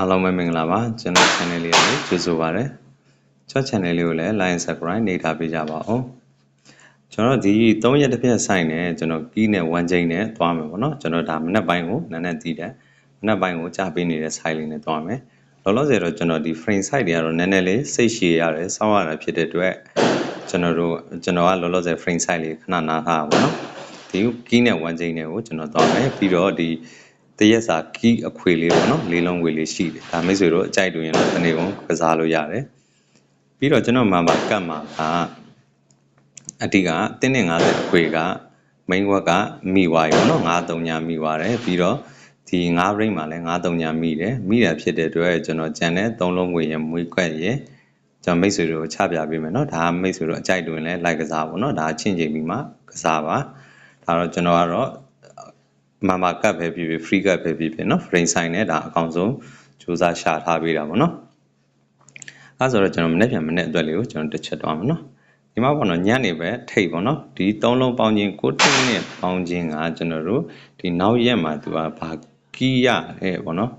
အားလုံးပဲမင်္ဂလာပါကျွန်တော် channel လေးကိုကြိုဆိုပါရစေကျွန်တော် channel လေးကိုလည်း like and subscribe နေထားပေးကြပါဦးကျွန်တော်ဒီ3ရက်တစ်ပြည့်ဆိုင်နဲ့ကျွန်တော်ကီးနဲ့1ချိန်နဲ့သွားမယ်ပေါ့နော်ကျွန်တော်ဒါမနေ့ပိုင်းကိုနည်းနည်းတည်တယ်မနေ့ပိုင်းကိုကြားပေးနေတဲ့ site လေးနဲ့သွားမယ်လောလောဆယ်တော့ကျွန်တော်ဒီ frame site တွေကတော့နည်းနည်းလေးစိတ်ရှည်ရတယ်စောင့်ရတာဖြစ်တဲ့အတွက်ကျွန်တော်တို့ကျွန်တော်ကလောလောဆယ် frame site လေးခဏနားထားပါတော့ဒီကီးနဲ့1ချိန်နဲ့ကိုကျွန်တော်သွားမယ်ပြီးတော့ဒီ တရက်စာကီးအခွေလေးပေါ့နော်လေးလုံးငွေလေးရှိတယ်ဒါမိတ်ဆွေတို့အကြိုက်တူရင်တော့တစ်နေ့ကုန်ကစားလို့ရတယ်ပြီးတော့ကျွန်တော်မှာပါကတ်မှာကအတိကတင်းနဲ့50အခွေက main ဝက်ကမိသွားရောနော်93ညမိသွားတယ်ပြီးတော့ဒီ9 brain မှာလည်း93ညမိတယ်မိတာဖြစ်တဲ့အတွက်ကျွန်တော်ကြံတဲ့3လုံးငွေရမွေးကွက်ရကျွန်တော်မိတ်ဆွေတို့ချပြပေးမယ်နော်ဒါကမိတ်ဆွေတို့အကြိုက်တွင်လဲ like ကစားပေါ့နော်ဒါချင်းချင်းပြီးမှကစားပါဒါတော့ကျွန်တော်ကတော့ မမကတ်ပဲဖြစ်ဖြစ် free ကတ်ပဲဖြစ်ဖြစ်เนาะ frame sign နဲ့ဒါအကောင့်ဆုံးစူးစမ်းရှာထားပေးတာပေါ့เนาะအဲဆိုတော့ကျွန်တော်မနေ့ပြန်မနေ့အတွက်လေးကိုကျွန်တော်တစ်ချက်တော့မယ်เนาะဒီမှာပေါ့နော်ညနေပဲထိတ်ပေါ့နော်ဒီသုံးလုံးပေါင်းခြင်းကိုတင်းနဲ့ပေါင်းခြင်းကကျွန်တော်တို့ဒီနောက်ရက်မှာသူကဘာကီးရအဲပေါ့နော်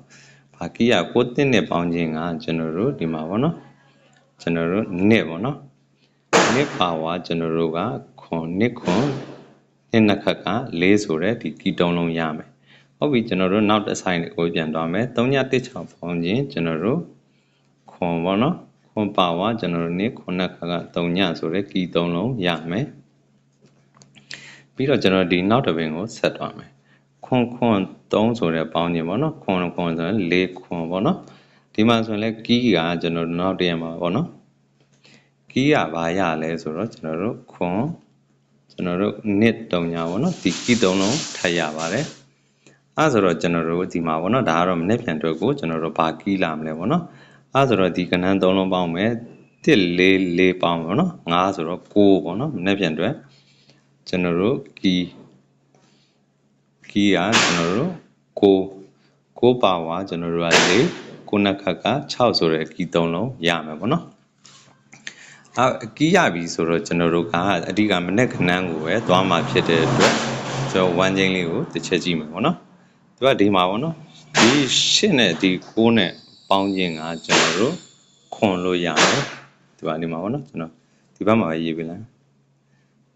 ဘာကီးရကိုတင်းနဲ့ပေါင်းခြင်းကကျွန်တော်တို့ဒီမှာပေါ့နော်ကျွန်တော်တို့နှစ်ပေါ့နော်နှစ်ပါဝါကျွန်တော်တို့ကခွန်နှစ်ခွန် နှစ်နှစ်ခက်က၄ဆိုတဲ့ဒီကီတုံးလုံးရမယ်ဟုတ်ပြီကျွန်တော်တို့နောက်တစ်ဆိုင်ကိုပြန်သွားမယ်3ည16ပေါင်းခြင်းကျွန်တော်တို့ခွန်ပေါ့နော်ခွန်ပါဝါကျွန်တော်တို့နေ့ခုနှစ်ခါက3ညဆိုတဲ့ကီ3လုံးရမယ်ပြီးတော့ကျွန်တော်ဒီနောက်တစ်ပင်ကိုဆက်သွားမယ်ခွန်ခွန်3ဆိုတဲ့ပေါင်းခြင်းပေါ့နော်ခွန်ခွန်ဆိုရင်4ခွန်ပေါ့နော်ဒီမှာဆိုရင်လည်းကီးကကျွန်တော်တို့နောက်တစ်ရက်မှာပေါ့နော်ကီးကဘာရလဲဆိုတော့ကျွန်တော်တို့ခွန် ကျွန်တော်တို့နှစ်3ညပေါ့နော်ဒီကီး3လုံးထပ်ရပါတယ်အဲဆိုတော့ကျွန်တော်တို့ဒီမှာပေါ့နော်ဒါကတော့မနေ့ပြန်အတွက်ကိုကျွန်တော်တို့ဘာကီးလာမလဲပေါ့နော်အဲဆိုတော့ဒီကဏ္ဍ3လုံးပေါင်းမယ်1 4 4ပေါင်းပေါ့နော်5ဆိုတော့6ပေါ့နော်မနေ့ပြန်အတွက်ကျွန်တော်တို့ကီကီကကျွန်တော်တို့6 6ပါဝါကျွန်တော်တို့က4 9နှစ်ခက်က6ဆိုတဲ့ကီ3လုံးရမယ်ပေါ့နော် အကီးရပြီဆိုတော့ကျွန်တော်တို့ကအဓိကမနေ့ခဏန်းကိုပဲသွားမှာဖြစ်တဲ့အတွက်ကျွန်တော်1ချင်းလေးကိုတစ်ချက်ကြည့်မယ်ပေါ့နော်သူကဒီမှာပေါ့နော်ဒီ8နဲ့ဒီ9နဲ့ပေါင်းခြင်းကကျွန်တော်တို့ခွန်လို့ရတယ်ဒီပါနေမှာပေါ့နော်ကျွန်တော်ဒီဘက်မှာပဲရေးပေးလိုက်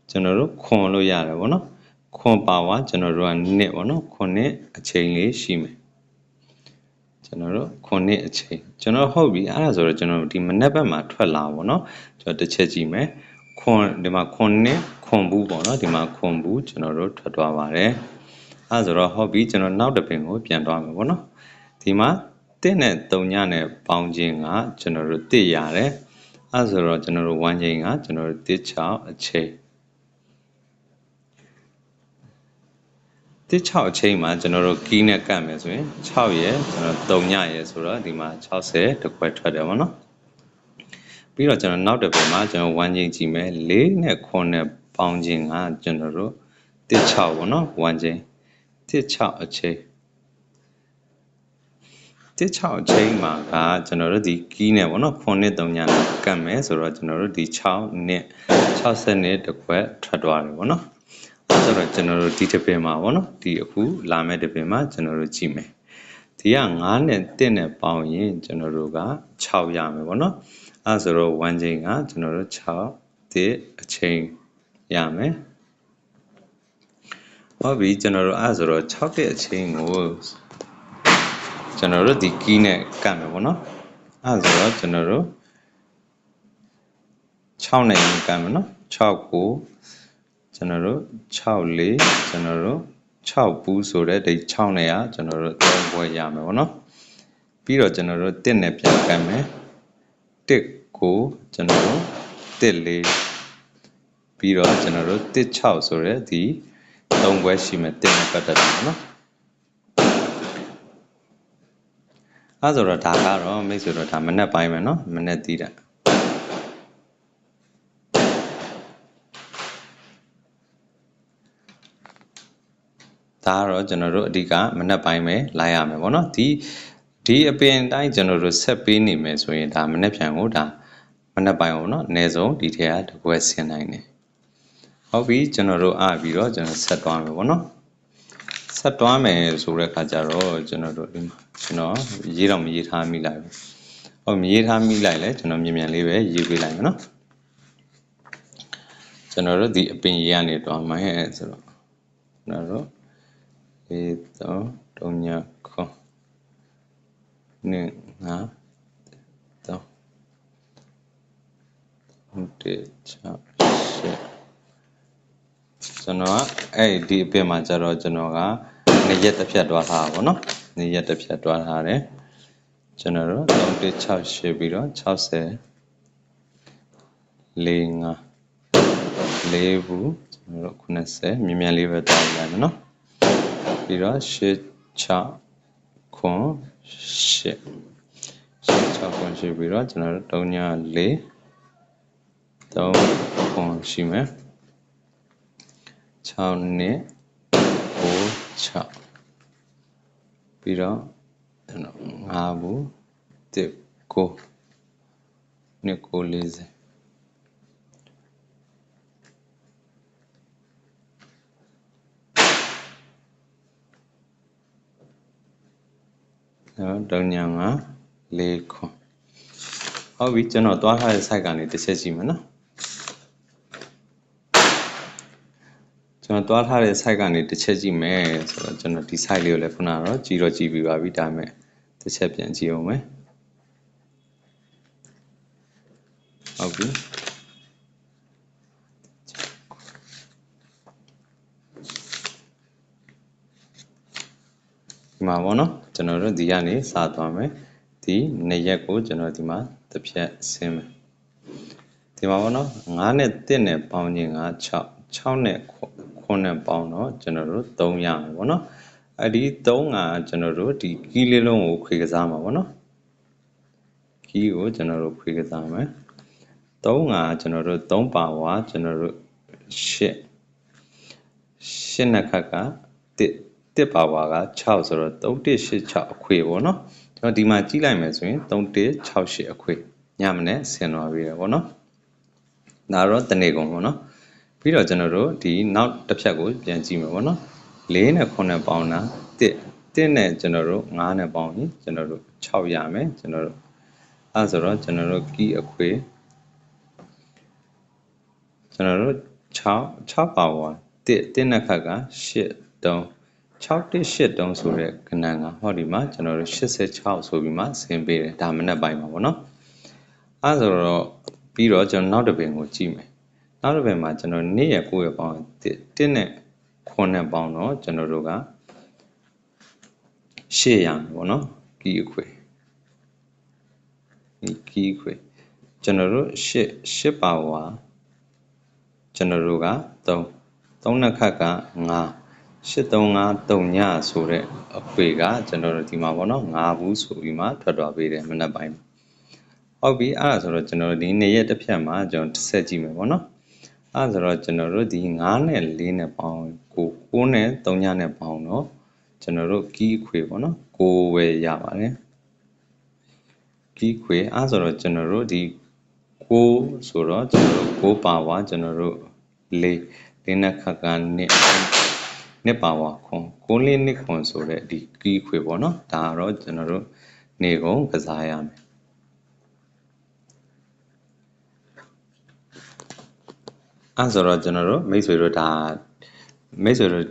ကျွန်တော်တို့ခွန်လို့ရတယ်ပေါ့နော်ခွန်ပါဝါကျွန်တော်တို့ကနှစ်ပေါ့နော်ခွန်နှစ်အချိန်လေးရှိမယ် ကျွန်တော်တို့ခွန်နှစ်အချိန်ကျွန်တော်ဟုတ်ပြီအဲ့ဒါဆိုတော့ကျွန်တော်ဒီမနက်ဘက်မှာထွက်လာပေါ့နော်ကျွန်တော်တစ်ချက်ကြည့်မယ်ခွန်ဒီမှာခွန်နှစ်ခွန်ဘူးပေါ့နော်ဒီမှာခွန်ဘူးကျွန်တော်တို့ထွက်သွားပါတယ်အဲ့ဒါဆိုတော့ဟုတ်ပြီကျွန်တော်နောက်တစ်ပင်ကိုပြန်သွားမယ်ပေါ့နော်ဒီမှာ1နဲ့3ညနဲ့ပေါင်းခြင်းကကျွန်တော်တို့1ရတယ်အဲဆိုတော့ကျွန်တော်တို့1ချိန်ကကျွန်တော်တို့1 6အချိန် 1 6အချိန်မှာကျွန်တော်တို့ကီးနဲ့ကတ်မယ်ဆိုရင်6ရယ်ကျွန်တော်3ညရယ်ဆိုတော့ဒီမှာ60တခွဲထွက်တယ်ဗောနော်ပြီးတော့ကျွန်တော်နောက်တစ်ပုံမှာကျွန်တော်1ချိန်ကြည့်မယ်4နဲ့9နဲ့ပေါင်းခြင်းကကျွန်တော်တို့1 6ဗောနော်1ချိန်1 6အချိန်တစ်6အချိန်မှာကကျွန်တော်တို့ဒီကီးနဲ့ပေါ့နော်ခွန်နဲ့3ညနဲ့ကတ်မယ်ဆိုတော့ကျွန်တော်တို့ဒီ6နဲ့60နဲ့တခွက်ထွက်သွားတယ်ပေါ့နော် ဆိုတော့ကျွန်တော်တို့ဒီတစ်ပင်မှာပေါ့နော်ဒီအခုလာမဲ့တစ်ပင်မှာကျွန်တော်တို့ကြည့်မယ်ဒီက9နဲ့1နဲ့ပေါင်းရင်ကျွန်တော်တို့က6ရမယ်ပေါ့နော်အဲဆိုတော့1ချိန်ကကျွန်တော်တို့6တစ်အချိန်ရမယ်ဟုတ်ပြီကျွန်တော်တို့အဲဆိုတော့6တဲ့အချိန်ကိုကျွန်တော်တို့ဒီ key နဲ့ကတ်မယ်ပေါ့နော်အဲဆိုတော့ကျွန်တော်တို့6နဲ့ကတ်မယ်နော်6ကို ကျွန်တော်တို့6လေးကျွန်တော်တို့6ပူးဆိုတဲ့ဒီ6နဲ့ကကျွန်တော်တို့3ဘွဲရမယ်ပေါ့နော်ပြီးတော့ကျွန်တော်တို့1နဲ့ပြန်ကတ်မယ်1ကိုကျွန်တော်တို့1လေးပြီးတော့ကျွန်တော်တို့1 6ဆိုတဲ့ဒီ3ဘွဲရှိမယ်1နဲ့ပတ်သက်တယ်ပေါ့နော်အဲဆိုတော့ဒါကတော့မိတ်ဆိုတော့ဒါမနေ့ပိုင်းပဲเนาะမနေ့တီးတာ ဒါကတော့ကျွန်တော်တို့အဓိကမနှက်ပိုင်းပဲလိုက်ရမယ်ပေါ့နော်ဒီဒီအပင်တိုင်းကျွန်တော်တို့ဆက်ပေးနေမယ်ဆိုရင်ဒါမနှက်ဖြန်ကိုဒါမနှက်ပိုင်းကိုနော်အနည်းဆုံးဒီထက်ကတစ်ခွက်ဆင်းနိုင်တယ်ဟုတ်ပြီကျွန်တော်တို့အပြီးတော့ကျွန်တော်ဆက်သွားမယ်ပေါ့နော်ဆက်သွားမယ်ဆိုတဲ့ခါကျတော့ကျွန်တော်တို့ဒီမှာကျွန်တော်ရေးတော့မရေးထားမိလိုက်ဘူးဟုတ်မရေးထားမိလိုက်လဲကျွန်တော်မြင်မြန်လေးပဲရေးပေးလိုက်မယ်နော်ကျွန်တော်တို့ဒီအပင်ရေးကနေတော့မှဟဲ့ဆိုတော့ကျွန်တော်တို့ ဒီတော့တုံညာခွန်နေငါတော့ဟုတ်တယ်ချာရှစ်ကျွန်တော်ကအဲ့ဒီအပင်မှာကျတော့ကျွန်တော်ကနေရက်တစ်ဖြတ်တွားထားတာပေါ့နော်နေရက်တစ်ဖြတ်တွားထားတယ်ကျွန်တော်တို့3168ပြီးတော့60 4 5လေးဘူးကျွန်တော်တို့90မြင်မြန်လေးပဲတောင်းလိုက်မယ်နော် ပြီးတော့8 6ခွန်8 8 6ခွန်8ပြီးတော့ကျွန်တော်တို့3ည4 3ခွန်ရှိမယ်6နှစ်9 6ပြီးတော့ကျွန်တော်5ဘူး1 9နှစ်9 40 နော်တုံညာငါ၄ခွန်ဟုတ်ပြီကျွန်တော်သွားထားတဲ့ site ကနေတစ်ချက်ကြည့်မယ်နော်ကျွန်တော်သွားထားတဲ့ site ကနေတစ်ချက်ကြည့်မယ်ဆိုတော့ကျွန်တော်ဒီ site လေးကိုလည်းခုနကတော့ကြည့်တော့ကြည့်ပြီးပါပြီဒါပေမဲ့တစ်ချက်ပြန်ကြည့်အောင်မယ်ဟုတ်ပြီ မှာပေါ့နော်ကျွန်တော်တို့ဒီကနေစသွားမယ်ဒီနှစ်ရက်ကိုကျွန်တော်ဒီမှာတစ်ဖြတ်ဆင်းမယ်ဒီမှာပေါ့နော်9နဲ့1နဲ့ပေါင်းခြင်းက6 6နဲ့9နဲ့ပေါင်းတော့ကျွန်တော်တို့3ရမယ်ပေါ့နော်အဲ့ဒီ3ကကျွန်တော်တို့ဒီကီးလေးလုံးကိုခွေကစားမှာပေါ့နော်ကီးကိုကျွန်တော်တို့ခွေကစားမယ်3ကကျွန်တော်တို့3ပါဝါကျွန်တော်တို့8 8နှစ်ခတ်က1 တစ်ပါဝါက6ဆိုတော့3186အခွေပေါ့နော်ကျွန်တော်ဒီမှာကြည့်လိုက်မယ်ဆိုရင်3168အခွေညမနဲ့ဆင်သွားပြီပေါ့နော်ဒါတော့တနေ့ကုန်ပေါ့နော်ပြီးတော့ကျွန်တော်တို့ဒီနောက်တစ်ဖြတ်ကိုပြန်ကြည့်မယ်ပေါ့နော်၄နဲ့9နဲ့ပေါင်းတာ1 1နဲ့ကျွန်တော်တို့9နဲ့ပေါင်းရင်ကျွန်တော်တို့6ရမယ်ကျွန်တော်တို့အဲဆိုတော့ကျွန်တော်တို့ကီးအခွေကျွန်တော်တို့6 6ပါဝါ1 1နဲ့ခက်က8 3 6183ဆိုတဲ့ကဏ္ဍကဟောဒီမှာကျွန်တော်တို့86ဆိုပြီးမှဆင်းပေးတယ်ဒါမနက်ပိုင်းမှာပေါ့နော်အဲဆိုတော့ပြီးတော့ကျွန်တော်နောက်တစ်ပင်ကိုကြည့်မယ်နောက်တစ်ပင်မှာကျွန်တော်နေ့ရက်ကိုရက်ပေါင်း1နဲ့9နဲ့ပေါင်းတော့ကျွန်တော်တို့က8ရမယ်ပေါ့နော်ကီးအခွေဒီကီးအခွေကျွန်တော်တို့8 8ပါဝါကျွန်တော်တို့က3 3နှစ်ခက်က9 8353ညဆိုတဲ့အခွေကကျွန်တော်တို့ဒီမှာပေါ့နော်9ဘူးဆိုပြီးမှထွက်သွားပေးတယ်မနက်ပိုင်းဟုတ်ပြီအဲ့ဒါဆိုတော့ကျွန်တော်တို့ဒီနေ့ရက်တစ်ဖြတ်မှာကျွန်တော်တစ်ဆက်ကြည့်မယ်ပေါ့နော်အဲ့ဒါဆိုတော့ကျွန်တော်တို့ဒီ9နဲ့4နဲ့ပေါင်းကို9နဲ့3ညနဲ့ပေါင်းတော့ကျွန်တော်တို့ကီးခွေပေါ့နော်6ပဲရပါတယ်ကီးခွေအဲ့ဆိုတော့ကျွန်တော်တို့ဒီ6ဆိုတော့ကျွန်တော်တို့6ပါဝါကျွန်တော်တို့4 4နဲ့ခက်ကန်နဲ့ နှစ်ပါဝါခွန်ကိုလေးနှစ်ခွန်ဆိုတဲ့ဒီကီးခွေပေါ့နော်ဒါကတော့ကျွန်တော်တို့နေကုန်ကစားရမယ်အဲဆိုတော့ကျွန်တော်တို့မိတ်ဆွေတို့ဒါမိတ်ဆွေတို့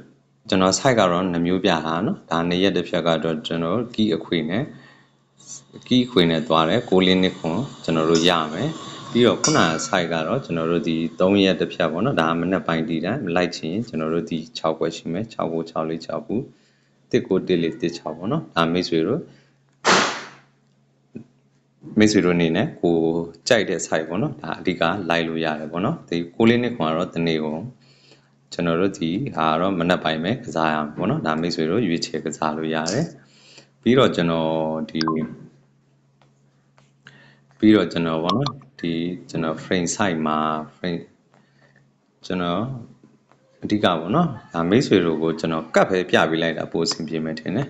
ကျွန်တော် site ကတော့နှမျိုးပြတာနော်ဒါနေရက်တစ်ဖြက်ကတော့ကျွန်တော်ကီးအခွေနဲ့ကီးအခွေနဲ့သွားတယ်ကိုလေးနှစ်ခွန်ကျွန်တော်တို့ရမယ် ပြီးတော့ခုနက site ကတော့ကျွန်တော်တို့ဒီ3ရက်တစ်ဖြတ်ပေါ့နော်ဒါမနေ့ပိုင်းတည်တယ်လိုက်ချင်ကျွန်တော်တို့ဒီ6ခွက်ရှိမယ်6ကို6လေး6ဘူးတစ်ကိုတစ်လေးတစ်6ပေါ့နော်ဒါမိတ်ဆွေတို့မိတ်ဆွေတို့အနေနဲ့ကိုကြိုက်တဲ့ site ပေါ့နော်ဒါအဓိကလိုက်လို့ရတယ်ပေါ့နော်ဒီကိုလေးနှစ်ခွန်ကတော့တနေ့ကုန်ကျွန်တော်တို့ဒီဟာတော့မနေ့ပိုင်းပဲကစားရမှာပေါ့နော်ဒါမိတ်ဆွေတို့ရွေးချယ်ကစားလို့ရတယ်ပြီးတော့ကျွန်တော်ဒီပြီးတော့ကျွန်တော်ဗောနော် ဒီကျွန်တော် frame site မှာ frame ကျွန်တော်အဓိကဗောနော်ဒါမိတ်ဆွေတို့ကိုကျွန်တော်ကတ်ပဲပြပေးလိုက်တာပိုအဆင်ပြေမယ်ထင်တယ်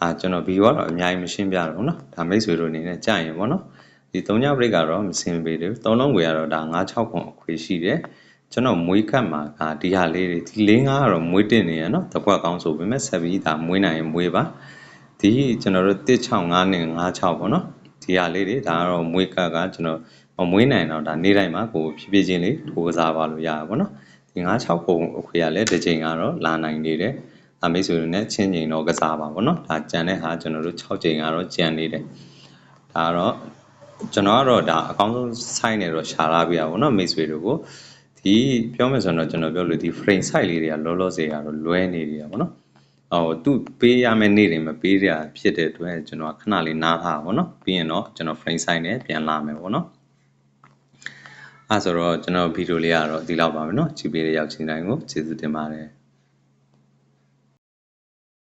အာကျွန်တော် view ကတော့အများကြီးမရှင်းပြတော့နော်ဒါမိတ်ဆွေတို့အနေနဲ့ကြာရင်ဗောနော်ဒီ3ည break ကတော့မစင်ပေဘူး3လုံးဝေကတော့ဒါ9 6ခွန်အခွေရှိတယ်ကျွန်တော်မွေးကတ်မှာကဒီဟာလေးတွေဒီလေးငါးကတော့မွေးတင်နေရနော်တကွက်ကောင်းဆိုပေမဲ့ဆက်ပြီးဒါမွေးနိုင်ရင်မွေးပါဒီကျွန်တော်တို့165နဲ့56ပေါ့နော်ဒီဟာလေးတွေဒါကတော့မွေးကတ်ကကျွန်တော် မွေးနိုင်တော့ဒါနေ့တိုင်းမှာကိုဖြည်းဖြည်းချင်းလေးထိုးစားပါလို့ရတာပေါ့နော်ဒီ9 6ခုအခွေကလည်းတစ်ချိန်ကတော့လာနိုင်နေတယ်အမိတ်ဆွေတွေနဲ့ချင်းချိန်တော့ကစားပါပေါ့နော်ဒါကြံတဲ့ဟာကျွန်တော်တို့6ချိန်ကတော့ကြံနေတယ်ဒါတော့ကျွန်တော်ကတော့ဒါအကောင်းဆုံးဆိုင်းနေတော့ရှာလာပြရပါဘောနော်မိတ်ဆွေတို့ကိုဒီပြောမယ်ဆိုတော့ကျွန်တော်ပြောလို့ဒီ frame size လေးတွေကလောလောဆယ်ကတော့လွဲနေနေတာပေါ့နော်ဟိုသူပေးရမယ့်နေ့တွေမပေးရဖြစ်တဲ့အတွက်ကျွန်တော်ခဏလေးနားထားပါဘောနော်ပြီးရင်တော့ကျွန်တော် frame size နဲ့ပြန်လာမယ်ပေါ့နော် အဲဆိုတော့ကျွန်တော်ဗီဒီယိုလေးကတော့ဒီလောက်ပါပဲเนาะကြည့်ပေးတဲ့ရောက်ချင်းတိုင်းကိုကျေးဇူးတင်ပါတယ်